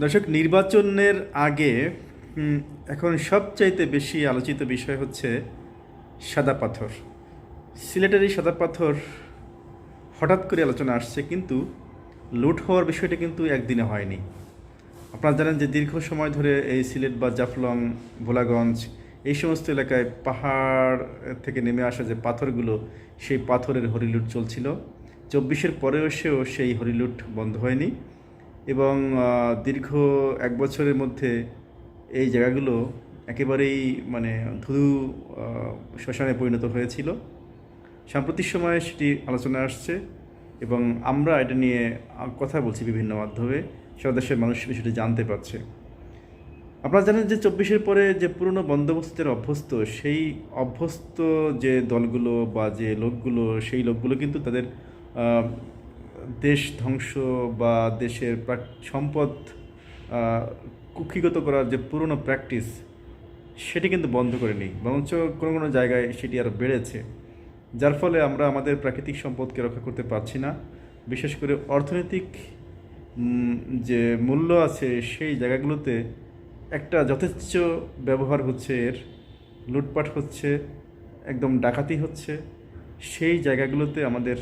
দর্শক, নির্বাচনের আগে এখন সবচাইতে বেশি আলোচিত বিষয় হচ্ছে সাদা পাথর। সিলেটের এই সাদা পাথর হঠাৎ করে আলোচনা আসছে, কিন্তু লুট হওয়ার বিষয়টা কিন্তু একদিনে হয়নি। আপনারা জানেন যে দীর্ঘ সময় ধরে এই সিলেট বা জাফলং, ভোলাগঞ্জ এই সমস্ত এলাকায় পাহাড় থেকে নেমে আসা যে পাথরগুলো, সেই পাথরের হরিলুট চলছিল। চব্বিশের পরেও সেও সেই হরিলুট বন্ধ হয়নি। এবং দীর্ঘ এক বছরের মধ্যে এই জায়গাগুলো একেবারেই মানে ধুধু শ্মশানে পরিণত হয়েছিল। সাম্প্রতিক সময়ে সেটি আলোচনা আসছে এবং আমরা এটা নিয়ে কথা বলছি বিভিন্ন মাধ্যমে। সারা দেশের মানুষ বিষয়টি জানতে পারছে। আপনারা জানেন যে চব্বিশের পরে যে পুরনো বন্দোবস্তের অভ্যস্ত, সেই অভ্যস্ত যে দলগুলো বা যে লোকগুলো, সেই লোকগুলো কিন্তু তাদের দেশ ধ্বংস বা দেশের সম্পদ কুক্ষিগত করার যে পুরনো প্র্যাকটিস সেটি কিন্তু বন্ধ করে করেনি বরঞ্চ কোনো কোনো জায়গায় সেটি আরও বেড়েছে। যার ফলে আমরা আমাদের প্রাকৃতিক সম্পদকে রক্ষা করতে পারছি না। বিশেষ করে অর্থনৈতিক যে মূল্য আছে সেই জায়গাগুলোতে একটা যথেচ্ছ ব্যবহার হচ্ছে, এর লুটপাট হচ্ছে, একদম ডাকাতি হচ্ছে। সেই জায়গাগুলোতে আমাদের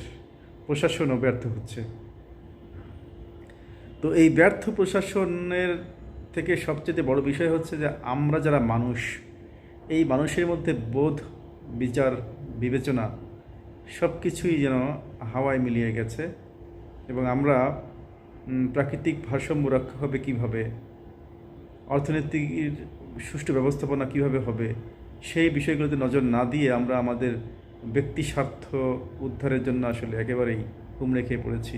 প্রশাসনও ব্যর্থ হচ্ছে। তো এই ব্যর্থ প্রশাসনের থেকে সবচেয়ে বড় বিষয় হচ্ছে যে আমরা যারা মানুষ, এই মানুষের মধ্যে বোধ, বিচার, বিবেচনা সব কিছুই যেন হাওয়ায় মিলিয়ে গেছে এবং আমরা প্রাকৃতিক ভারসাম্য রক্ষা হবে কীভাবে, অর্থনীতির সুষ্ঠু ব্যবস্থাপনা কীভাবে হবে, সেই বিষয়গুলোতে নজর না দিয়ে আমরা আমাদের ব্যক্তি স্বার্থ উদ্ধারের জন্য আসলে একেবারেই হুমড়ে খেয়ে পড়েছি।